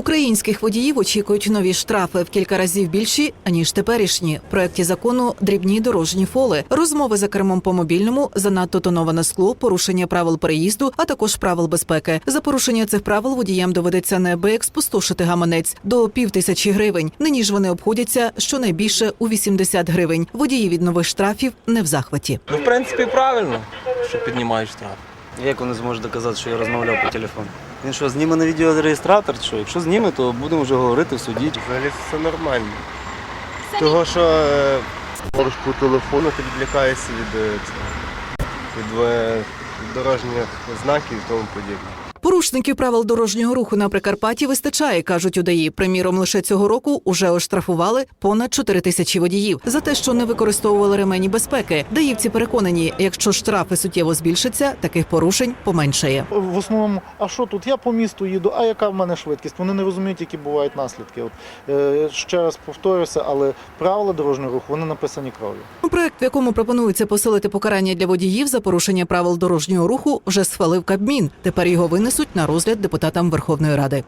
Українських водіїв очікують нові штрафи в кілька разів більші аніж теперішні. В проєкті закону дрібні дорожні фоли, розмови за кермом по мобільному, занадто тоноване скло, порушення правил переїзду, а також правил безпеки. За порушення цих правил водіям доведеться неабияк спустошити гаманець до пів тисячі гривень. Нині ж вони обходяться щонайбільше у 80 гривень. Водії від нових штрафів не в захваті. Ну, в принципі, правильно, що піднімають штраф. Як вони зможуть доказати, що я розмовляв по телефону? Він що, зніме на відеореєстратор? Що? Якщо зніме, то будемо вже говорити в суді. Взагалі це нормально. Того, що е, говориш по телефону, ти відлякаєшся від, е, цього, від, е, від дорожніх знаків і тому подібне. Порушників правил дорожнього руху на Прикарпатті вистачає, кажуть удаї. Приміром, лише цього року уже оштрафували понад 4 тисячі водіїв за те, що не використовували ремені безпеки. Даївці переконані, якщо штрафи суттєво збільшаться, таких порушень поменшає. В основному, а що тут? Я по місту їду, а яка в мене швидкість? Вони не розуміють, які бувають наслідки. От, е, ще раз повторюся, але правила дорожнього руху вони написані кров'ю. Проект, в якому пропонується посилити покарання для водіїв за порушення правил дорожнього руху, вже схвалив Кабмін. Тепер його винесуть на розгляд депутатам Верховної Ради.